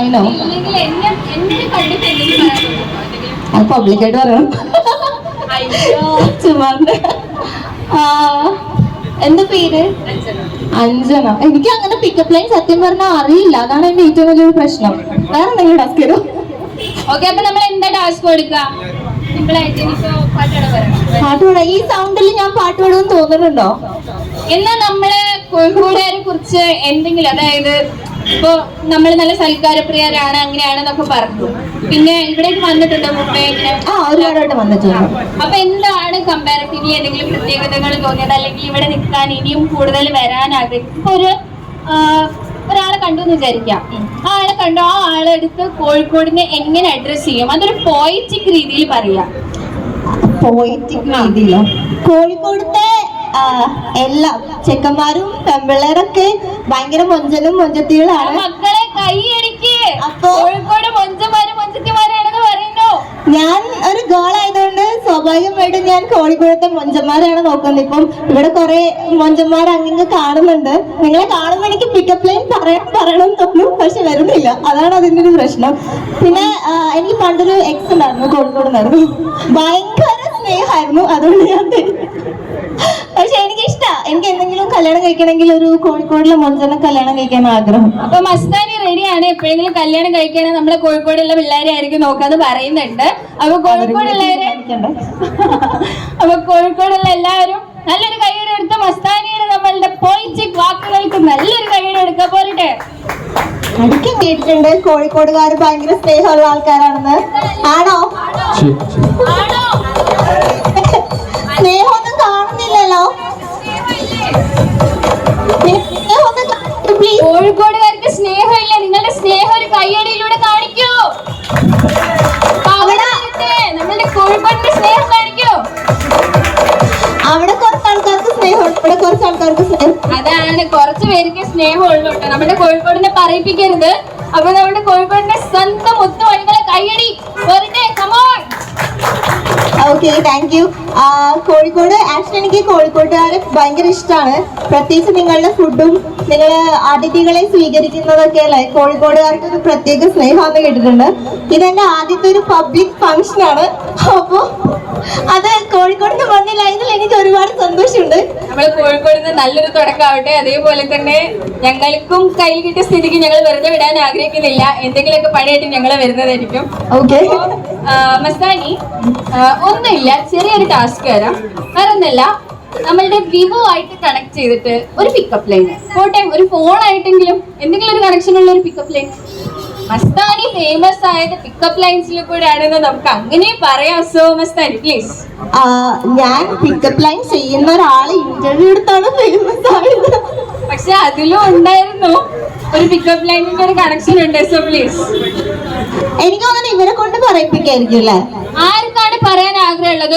തോന്നുന്നുണ്ടോ? അത് പബ്ലിക്കായിട്ട് പറയണം. ചുമ്മാ ആ എന്താ പേര്? അഞ്ജന. എനിക്ക് അങ്ങനെ പിക്കപ്പ് ലൈൻ സത്യം പറഞ്ഞാൽ അറിയില്ല. അതാണ് എന്റെ ഏറ്റവും വലിയൊരു പ്രശ്നം. വേറെ എന്തെങ്കിലും ടാസ്ക് തരും ഓക്കെ അപ്പൊ നമ്മൾ എന്താ ടാസ്ക് കൊടുക്കാം? സിമ്പിൾ ആയിട്ട് ഇനിയിപ്പോ പാട്ടോടെ പാട്ട് പാടാം ഈ സൗണ്ടിൽ ഞാൻ പാട്ട് പാടുമെന്ന് തോന്നുന്നുണ്ടോ? എന്നാ നമ്മൾ കോഴിക്കോടുകാരെ കുറിച്ച് എന്തെങ്കിലും അതായത് ഇപ്പൊ നമ്മൾ നല്ല സൽക്കാരപ്രിയരാണ് അങ്ങനെയാണെന്നൊക്കെ പറഞ്ഞു. പിന്നെ ഇവിടേക്ക് വന്നിട്ടുണ്ടോ ആ ഒരുപാടായിട്ട് വന്നിട്ടുണ്ട്. അപ്പൊ എന്താണ് കമ്പാരിറ്റീവ്ലി എന്തെങ്കിലും പ്രത്യേകതകൾ തോന്നിയത്? അല്ലെങ്കിൽ ഇവിടെ നിൽക്കാൻ ഇനിയും കൂടുതൽ വരാൻ ആഗ്രഹിക്കും ഒരു ഒരാളെ കണ്ടു എന്ന് വിചാരിക്കാം. ആ ആളെ കണ്ടു? ആ ആളെടുത്ത് കോഴിക്കോടിനെ എങ്ങനെ അഡ്രസ് ചെയ്യും? അതൊരു പോയിറ്റിക് രീതിയിൽ പറയാം. പോയിറ്റിക് രീതിയിലോ? കോഴിക്കോടത്തെ എല്ലാ. ചെക്കന്മാരും പെമ്പിള്ളേരൊക്കെ ഭയങ്കര മൊഞ്ചലും മൊഞ്ചത്തികളാണ്. മക്കളെ കൈയടിക്ക് അപ്പൊ- കോഴിക്കോട് മൊഞ്ചമാരും മൊഞ്ചത്തിമാരാണെന്ന് പറയുന്നു. ഞാൻ ഒരു ഗേൾ ആയതുകൊണ്ട് സ്വാഭാവികമായിട്ടും ഞാൻ കോഴിക്കോടത്തെ മൊഞ്ചന്മാരാണ് നോക്കുന്നത്. ഇപ്പം ഇവിടെ കുറെ മൊഞ്ചന്മാർ അങ്ങനെ കാണുന്നുണ്ട്. നിങ്ങളെ കാണുമ്പോൾ എനിക്ക് പിക്കപ്പ് ലൈൻ പറയാൻ പറയണം തോന്നും പക്ഷെ വരുന്നില്ല. അതാണ് അതിന്റെ ഒരു പ്രശ്നം. പിന്നെ എനിക്ക് പണ്ടൊരു എക്സ് ഉണ്ടായിരുന്നു കോഴിക്കോട് നിന്നായിരുന്നു ഭയങ്കര സ്നേഹമായിരുന്നു. അതുകൊണ്ട് ഞാൻ തരും. പക്ഷെ എനിക്ക് ഇഷ്ടമാണ് എനിക്ക് എന്തെങ്കിലും കല്യാണം കഴിക്കണമെങ്കിൽ ഒരു കോഴിക്കോടിലെ മൊഞ്ചനെ കല്യാണം കഴിക്കാൻ ആഗ്രഹം. അപ്പൊ മസ്താനി റെഡിയാണ് എപ്പോഴെങ്കിലും കല്യാണം കഴിക്കണേ നമ്മളെ കോഴിക്കോടുള്ള പിള്ളേരെ ആയിരിക്കും നോക്കാന്ന് പറയുന്നുണ്ട്. അപ്പൊ കോഴിക്കോടുള്ളവരെ. അപ്പൊ കോഴിക്കോടുള്ള എല്ലാവരും നല്ലൊരു കൈയ്യടി എടുത്ത് മസ്താനിയുടെ നമ്മളുടെ പോയിറ്റിക് വാക്കുകൾക്ക് നല്ലൊരു കൈയ്യടി എടുക്കാൻ പോരട്ടെ. എനിക്കും കേട്ടിട്ടുണ്ട്. കോഴിക്കോടുകാർ ഭയങ്കര സ്നേഹമുള്ള ആൾക്കാരാണെന്ന്. ആണോ? പേർക്ക് സ്നേഹമുള്ളൂ കേട്ടോ. നമ്മുടെ കോഴിക്കോടിനെ പറയിപ്പിക്കരുത്. അപ്പൊ നമ്മുടെ കോഴിക്കോടിന്റെ സ്വന്തം മുത്തുവഴികളെ കൈയടി വെറുതെ താങ്ക് യു കോഴിക്കോട്. ആക്ച്വലി എനിക്ക് കോഴിക്കോട്ടുകാരെ ഭയങ്കര ഇഷ്ടമാണ് പ്രത്യേകിച്ച് നിങ്ങളുടെ ഫുഡും നിങ്ങൾ അതിഥികളെ സ്വീകരിക്കുന്നതൊക്കെ അല്ലേ? കോഴിക്കോടുകാർക്ക് ഒരു പ്രത്യേക സ്നേഹമാണെന്ന് കേട്ടിട്ടുണ്ട് ഇതെന്റെ ആദ്യത്തെ ഒരു പബ്ലിക് ഫംഗ്ഷൻ ആണ്. അപ്പോൾ അത് കോഴിക്കോടിന് മണ്ണിലായതിൽ എനിക്ക് ഒരുപാട് സന്തോഷമുണ്ട്. നമ്മൾ കോഴിക്കോട് നിന്ന് നല്ലൊരു തുടക്കമാവട്ടെ. അതേപോലെ തന്നെ ഞങ്ങൾക്കും കയ്യിൽ കിട്ടിയ സ്ഥിതിക്ക് ഞങ്ങൾ വെറുതെ വിടാൻ ആഗ്രഹിക്കുന്നില്ല. എന്തെങ്കിലുമൊക്കെ പണിയായിട്ട് ഞങ്ങൾ വരുന്നതായിരിക്കും. ഓക്കെ മസ്താനി ഒന്നുമില്ല. ചെറിയൊരു ടാസ്ക് തരാം വേറെ ഒന്നല്ല നമ്മളുടെ വിവോ ആയിട്ട് കണക്ട് ചെയ്തിട്ട് ഒരു പിക്കപ്പ് ലൈൻ കോട്ടയം ഒരു ഫോൺ ആയിട്ടെങ്കിലും എന്തെങ്കിലും ഒരു കണക്ഷൻ ഉള്ള ഒരു പിക്കപ്പ് ലൈൻ മസ്താനി ഫേമസ് ആയത് പിക്കപ്പ് ലൈൻസിൽ കൂടെ ആണെന്ന് നമുക്ക് അങ്ങനെ പറയാം. സോ മസ്താനി പ്ലീസ് ഞാൻ പിക്കപ്പ് ലൈൻ ചെയ്യുന്ന ഒരാൾ ഇന്റർവ്യൂ എടുത്താണ് ഫേമസ് ആയത്. പക്ഷെ അതിലും ഉണ്ടായിരുന്നു. ഒരു പിക്കപ്പ് ലൈനിന്റെ ഒരു കണക്ഷൻ ഉണ്ട്. സോ പ്ലീസ് എനിക്ക് തോന്നുന്നു ഇവരെ കൊണ്ട് പറയിപ്പിക്കായിരിക്കും അല്ലേ? ആർക്കാണ് പറയാൻ ആഗ്രഹമുള്ളത്?